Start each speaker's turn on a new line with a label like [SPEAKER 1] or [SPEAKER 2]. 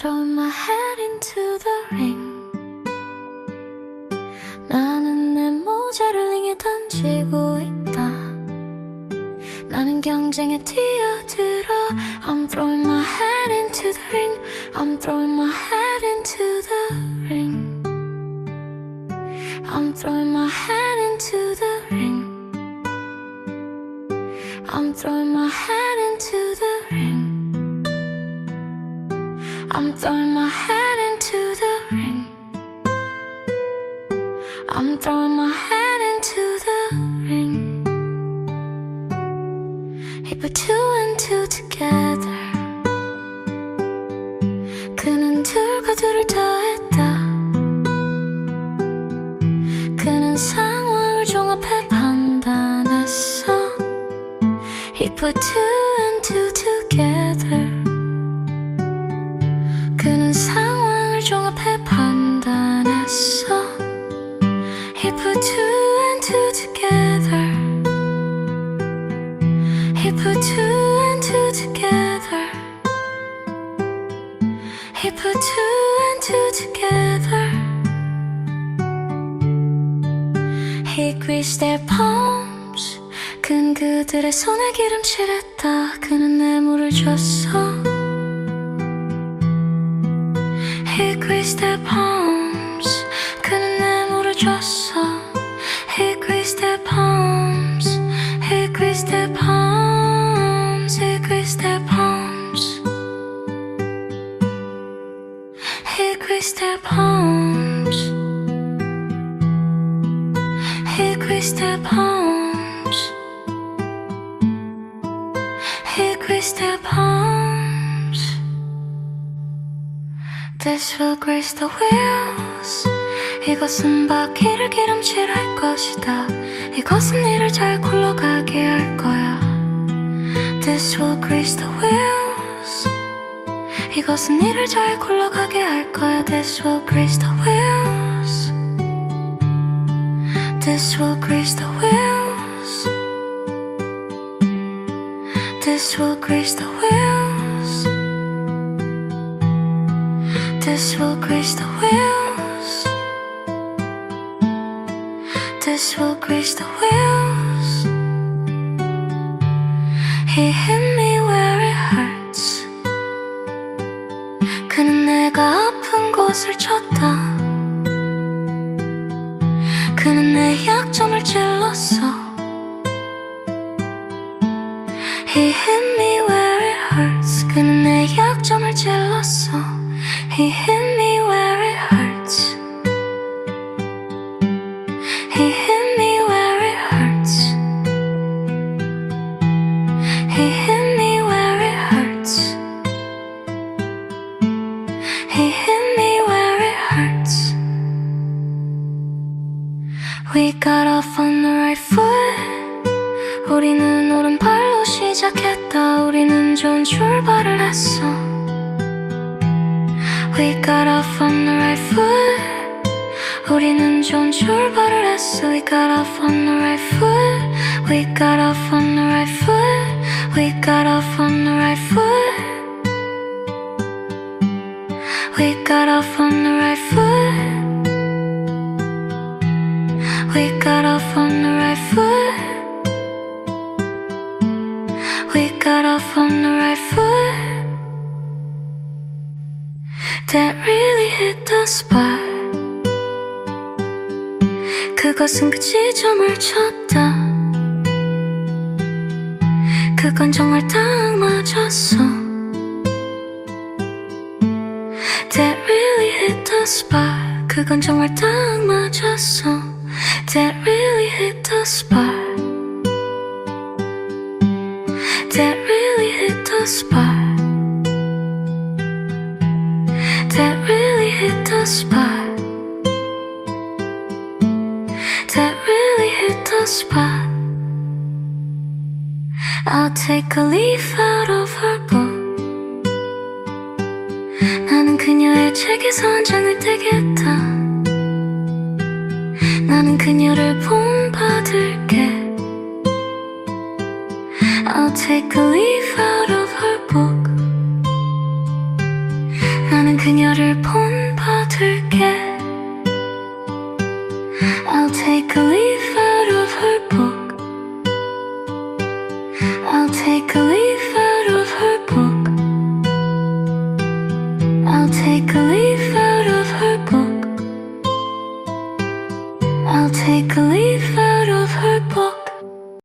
[SPEAKER 1] throwing my head into the ring. 나는 내 모자를 링에 던지고 있다. 나는 경쟁에 뛰어들어. I'm throwing my head into the ring. I'm throwing my head into the ring. I'm throwing my head into the ring. I'm throwing my head into the I'm throwing my head into the ring. I'm throwing my head into the ring. He put two and two together. 그는 둘과 둘을 더했다. 그는 상황을 종합해 판단했어. He put two Two and two together. He put two and two together. He greased their palms. 근 그들의 손에 기름칠했다. 그는 뇌물을 줬어. He greased their palms. Palms. He greased their palms. He greased their palms. Grease the wheels. 이것은 바퀴를 기름칠할 것이다. 이것은 일을 잘 굴러가게 할 거야. This will grease the wheels. 이것은 일을 잘 굴러가게 할 거야. This will grease the wheels. This will grease the wheels. This will grease the wheels. This will grease the wheels. This will grease the wheels. He hit me where 곳을 쳤다. 그는 내 약점을 찔렀어. He hit me where it hurts. 그는 내 약점을 찔렀어. He hit 우리는 좋은 출발을 했어. We got off on the right foot. 우리는 좋은 출발을 했어. We got off on the right foot. We got off on the right foot. We got off on the right foot. We got off on the right foot. Spot. 그것은 그 지점을 쳤다. 그건 정말 딱 맞았어. That really hit the spot. 그건 정말 딱 맞았어. That really hit the spot. That really hit the spot. Spot. That really hit the spot. I'll take a leaf out of her book. 나는 그녀의 책에서 한 장을 떼겠다. 나는 그녀를 본받을게. I'll take a leaf out of her book. 나는 그녀를 take a leave